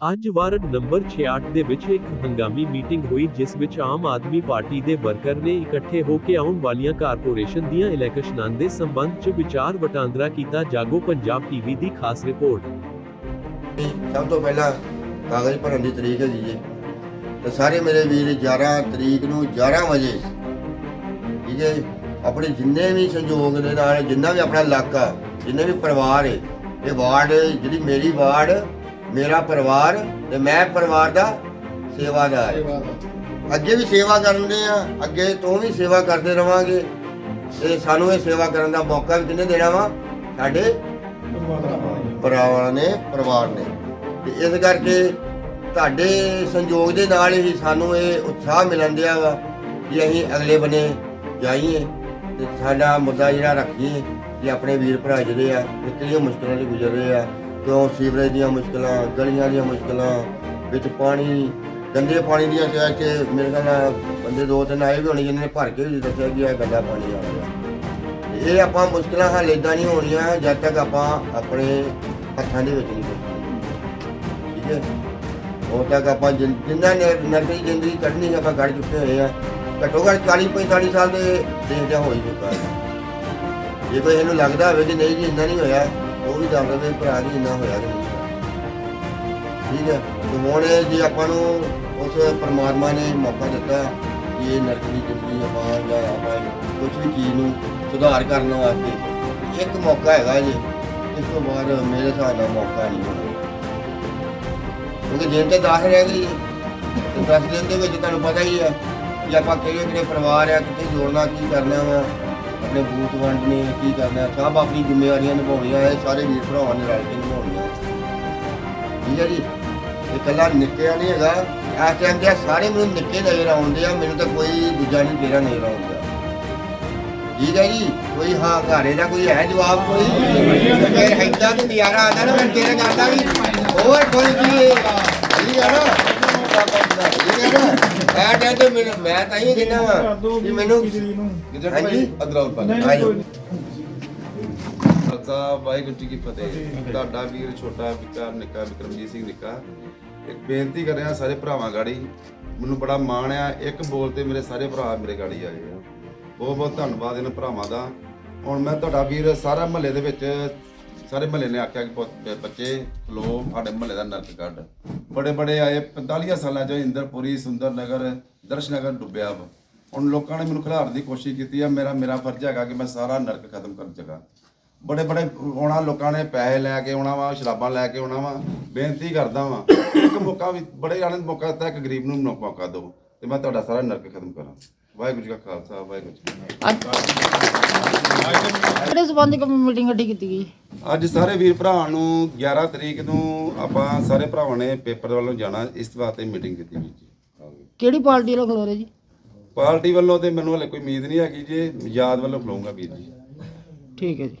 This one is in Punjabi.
ਅੱਜ ਵਾਰਡ ਨੰਬਰ 68 ਦੇ ਵਿੱਚ ਇੱਕ ਹੰਗਾਮੀ ਮੀਟਿੰਗ ਹੋਈ, ਜਿਸ ਵਿੱਚ ਆਮ ਆਦਮੀ ਪਾਰਟੀ ਦੇ ਵਰਕਰ ਨੇ ਇਕੱਠੇ ਹੋ ਕੇ ਆਉਣ ਵਾਲੀਆਂ ਕਾਰਪੋਰੇਸ਼ਨ ਦੀਆਂ ਇਲੈਕਸ਼ਨਾਂ ਦੇ ਸੰਬੰਧ 'ਚ ਵਿਚਾਰ ਵਟਾਂਦਰਾ ਕੀਤਾ। ਜਾਗੋ ਪੰਜਾਬ ਟੀਵੀ ਦੀ ਖਾਸ ਰਿਪੋਰਟ। ਸਭ ਤੋਂ ਪਹਿਲਾਂ ਕਾਗਜ਼ ਭਰਨ ਦੀ ਤਰੀਕ ਹੈਗੀ ਜੀ। ਤੇ ਸਾਰੇ ਮੇਰੇ ਵੀਰ 11 ਤਰੀਕ ਨੂੰ 11 ਵਜੇ, ਠੀਕ ਹੈ ਆਪਣੇ ਜਿੰਨੇ ਵੀ ਸੰਯੋਗ ਦੇ ਨਾਲ, ਜਿੰਨਾ ਵੀ ਆਪਣਾ ਇਲਾਕਾ, ਜਿੰਨੇ ਵੀ ਪਰਿਵਾਰ ਹੈ, ਇਹ ਵਾਰਡ ਜਿਹੜੀ ਮੇਰੀ ਵਾਰਡ ਮੇਰਾ ਪਰਿਵਾਰ ਤੇ ਮੈਂ ਪਰਿਵਾਰ ਦਾ ਸੇਵਾਦਾਰ। ਅੱਗੇ ਵੀ ਸੇਵਾ ਕਰਨਦੇ ਆ ਅੱਗੇ ਤੋਂ ਵੀ ਸੇਵਾ ਕਰਦੇ ਰਵਾਂਗੇ। ਤੇ ਸਾਨੂੰ ਇਹ ਸੇਵਾ ਕਰਨ ਦਾ ਮੌਕਾ ਵੀ ਕਿਹਨੇ ਦੇਣਾ ਵਾ? ਸਾਡੇ ਪਰਿਵਾਰਾਂ ਨੇ ਪਰਿਵਾਰ ਨੇ। ਤੇ ਇਸ ਕਰਕੇ ਤੁਹਾਡੇ ਸੰਯੋਗ ਦੇ ਨਾਲ ਹੀ ਸਾਨੂੰ ਇਹ ਉਤਸ਼ਾਹ ਮਿਲਣ ਦਿਆ ਵਾ ਕਿ ਅਸੀਂ ਅਗਲੇ ਬਨੇ ਜਾਈਏ ਤੇ ਸਾਡਾ ਮੁੱਦਾ ਜਿਹੜਾ ਰੱਖੀਏ ਕਿ ਆਪਣੇ ਵੀਰ ਭਰਾ ਜਿਹੜੇ ਆ ਕਿਹੜੀਆਂ ਮੁਸ਼ਕਲਾਂ ਦੇ ਗੁਜ਼ਰ ਰਹੇ ਆ। ਕਿਉਂ ਸੀਵਰੇਜ ਦੀਆਂ ਮੁਸ਼ਕਲਾਂ, ਗਲੀਆਂ ਦੀਆਂ ਮੁਸ਼ਕਲਾਂ, ਵਿੱਚ ਪਾਣੀ, ਗੰਦੇ ਪਾਣੀ ਦੀਆਂ ਸਿਆ ਕਿ ਮੇਰੇ ਖਿਆਲ ਨਾਲ ਬੰਦੇ ਦੋ ਤਿੰਨ ਆਏ ਵੀ ਹੋਣੇ ਜਿਨ੍ਹਾਂ ਨੇ ਭਰ ਕੇ ਵੀ ਦੱਸਿਆ ਕਿ ਇਹ ਗੰਦਾ ਪਾਣੀ ਆ ਰਿਹਾ ਇਹ ਆਪਾਂ ਮੁਸ਼ਕਲਾਂ ਹੱਲ ਏਦਾਂ ਨਹੀਂ ਹੋਣੀਆਂ ਜਦ ਤੱਕ ਆਪਾਂ ਆਪਣੇ ਹੱਥਾਂ ਦੇ ਵਿੱਚ ਨਹੀਂ ਕੁਛ ਠੀਕ ਹੈ? ਉਦੋਂ ਤੱਕ ਆਪਾਂ ਜਿਨ- ਜਿੰਨਾ ਨਰ- ਨਰਕੀ ਜ਼ਿੰਦਗੀ ਕੱਢਣੀ ਆਪਾਂ ਕੱਢ ਚੁੱਕੇ ਹੋਏ ਆ। ਘੱਟੋ ਘੱਟ 40 45 ਸਾਲ ਦੇ ਦੇਖਦਿਆਂ ਹੋ ਹੀ ਚੁੱਕਾ ਜੇ ਕੋਈ ਇਹਨੂੰ ਲੱਗਦਾ ਹੋਵੇ ਕਿ ਨਹੀਂ ਜੀ, ਇੰਨਾ ਨਹੀਂ ਹੋਇਆ। ਉਹ ਵੀ ਦੱਸਦਾ ਵੀ ਭਰਾ ਜੀ ਇੰਨਾ ਹੋਇਆ ਕਿ ਨਹੀਂ ਹੋਇਆ। ਠੀਕ ਹੈ? ਤੇ ਹੁਣ ਇਹ ਜੇ ਆਪਾਂ ਨੂੰ ਉਸ ਪਰਮਾਤਮਾ ਨੇ ਮੌਕਾ ਦਿੱਤਾ ਕਿ ਇਹ ਨਰਕ ਦੀ ਜ਼ਿੰਦਗੀ ਆਪਾਂ ਜਾਂ ਆਪਾਂ ਕੁਝ ਵੀ ਚੀਜ਼ ਨੂੰ ਸੁਧਾਰ ਕਰਨ ਵਾਸਤੇ, ਇੱਕ ਮੌਕਾ ਹੈਗਾ ਜੀ, ਇਸ ਤੋਂ ਬਾਅਦ ਮੇਰੇ ਹਿਸਾਬ ਨਾਲ ਮੌਕਾ ਨਹੀਂ ਹੋਣਾ। ਕਿਉਂਕਿ ਦਿਨ ਤੇ 10 ਰਹਿ ਗਈ ਤੇ 10 ਦਿਨ ਦੇ ਵਿੱਚ ਤੁਹਾਨੂੰ ਪਤਾ ਹੀ ਹੈ ਕਿ ਆਪਾਂ ਕਿਹੜੇ ਕਿਹੜੇ ਪਰਿਵਾਰ ਆ, ਕਿੱਥੇ ਜੋੜਨਾ, ਕੀ ਕਰਨਾ ਵਾ। ਆਪਣੇ ਬੂਥ ਵੰਡਣੇ ਕੀ ਕਰਨਾ, ਸਭ ਆਪਣੀ ਜ਼ਿੰਮੇਵਾਰੀਆਂ ਨਿਭਾਉਣੀਆਂ ਇਹ ਸਾਰੇ ਵੀਰ ਭਰਾਵਾਂ ਨੇ ਰਲ ਕੇ ਨਿਭਾਉਣੀਆਂ। ਠੀਕ ਹੈ ਜੀ? ਇਹ ਇਕੱਲਾ ਨਿੱਕਿਆ ਨਹੀਂ ਹੈਗਾ। ਇਸ ਟਾਈਮ ਤੇ ਸਾਰੇ ਮੈਨੂੰ ਨਿੱਕੇ ਨਜ਼ਰ ਆਉਂਦੇ ਆ, ਮੈਨੂੰ ਤਾਂ ਕੋਈ ਦੂਜਾ ਨਹੀਂ ਚਿਹਰਾ ਨਜ਼ਰ ਆਉਂਦਾ। ਠੀਕ ਹੈ ਜੀ? ਕੋਈ ਹਾਂ ਘਾਰੇ ਦਾ ਕੋਈ ਹੈ ਜਵਾਬ ਕੋਈ? ਫਿਰ ਹੈਦਾ ਤੇ ਨਿਆਰਾ ਆਦਾ ਨਾ ਮੈਂ ਤੇਰੇ ਕਰਦਾ ਵੀ। ਹੋਰ ਕੋਈ ਕੀ? ਠੀਕ ਹੈ ਮੈਨੂੰ ਮੈਂ ਤਾਂ ਹੀ ਕਹਿੰਦਾ ਵਾਂ ਕਿ ਮੈਨੂੰ ਹਾਂਜੀ ਅਦਰਾਉਲ ਪਾ ਨਹੀਂ, ਹਾਂਜੀ। ਵਾਹਿਗੁਰੂ ਜੀ ਕੀ ਫਤਿਹ ਤੁਹਾਡਾ ਵੀਰ ਛੋਟਾ ਵਿਕਾਰ ਨਿੱਕਾ ਵਿਕਰਮਜੀਤ ਸਿੰਘ ਨਿੱਕਾ ਇੱਕ ਬੇਨਤੀ ਕਰ ਰਿਹਾ ਸਾਰੇ ਭਰਾਵਾਂ ਗਾੜੀ ਮੈਨੂੰ ਬੜਾ ਮਾਣ ਆ ਇੱਕ ਬੋਲ ਤੇ ਮੇਰੇ ਸਾਰੇ ਭਰਾ ਮੇਰੇ ਗਾੜੀ ਆਏ ਆ ਬਹੁਤ ਬਹੁਤ ਧੰਨਵਾਦ ਇਹਨਾਂ ਭਰਾਵਾਂ ਦਾ ਹੁਣ ਮੈਂ ਤੁਹਾਡਾ ਵੀਰ ਸਾਰਾ ਮਹੱਲੇ ਦੇ ਵਿੱਚ ਸਾਰੇ ਮਹੱਲੇ ਨੇ ਆਖਿਆ ਕਿ ਪੁੱਤ- ਬੱਚੇ ਖਲੋ ਸਾਡੇ ਮਹੱਲੇ ਦਾ ਨਰਕ ਕੱਢ ਬੜੇ ਬੜੇ ਆਏ 45 ਸਾਲਾਂ ਚ ਇੰਦਰਪੁਰੀ ਸੁੰਦਰ ਨਗਰ ਦਰਸ਼ ਨਗਰ ਡੁੱਬਿਆ ਵਾ ਹੁਣ ਲੋਕਾਂ ਨੇ ਮੈਨੂੰ ਖਿਲਾਰਨ ਦੀ ਕੋਸ਼ਿਸ਼ ਕੀਤੀ ਆ ਮੇਰਾ ਮੇਰਾ ਫਰਜ਼ ਹੈਗਾ ਕਿ ਮੈਂ ਸਾਰਾ ਨਰਕ ਖਤਮ ਕਰ ਜਗਾ ਬੜੇ ਬੜੇ ਆਉਣਾ ਲੋਕਾਂ ਨੇ ਪੈਸੇ ਲੈ ਕੇ ਆਉਣਾ ਵਾ ਸ਼ਰਾਬਾਂ ਲੈ ਕੇ ਆਉਣਾ ਵਾ ਬੇਨਤੀ ਕਰਦਾ ਵਾ ਇੱਕ ਮੌਕਾ ਵੀ ਬੜੇ ਆਨੰਦ ਮੌਕਾ ਦਿੱਤਾ ਇੱਕ ਗਰੀਬ ਨੂੰ ਮੌਕਾ ਦਿਓ ਤੇ ਮੈਂ ਤੁਹਾਡਾ ਸਾਰਾ ਨਰਕ ਖਤਮ ਕਰਾਂ ਵਾਹਿਗੁਰੂ ਜੀ ਕਾ ਖਾਲਸਾ ਵਾਹਿਗੁਰੂ ਜੀ ਕੀ ਫਤਿਹ। ਕਿਹੜੇ ਸਬੰਧ ਕਮੀ ਮੀਟਿੰਗ ਕੱਢੀ ਕੀਤੀ ਗਈ ਅੱਜ ਸਾਰੇ ਵੀਰ ਭਰਾਵਾਂ ਨੂੰ 11 ਤਰੀਕ ਨੂੰ ਆਪਾਂ ਸਾਰੇ ਭਰਾਵਾਂ ਨੇ ਪੇਪਰ ਵੱਲੋਂ ਜਾਣਾ ਇਸ ਵਾਸਤੇ ਮੀਟਿੰਗ ਕੀਤੀ ਵੀ ਜੀ। ਕਿਹੜੀ ਪਾਰਟੀ ਵੱਲੋਂ ਖਲੋ ਰਹੇ ਜੀ? ਪਾਰਟੀ ਵੱਲੋਂ ਤੇ ਮੈਨੂੰ ਹਲੇ ਕੋਈ ਉਮੀਦ ਨਹੀਂ ਹੈਗੀ ਜੀ ਯਾਦ ਵੱਲੋਂ ਖਲੋਊਂਗਾ ਵੀਰ ਜੀ। ਠੀਕ ਹੈ ਜੀ।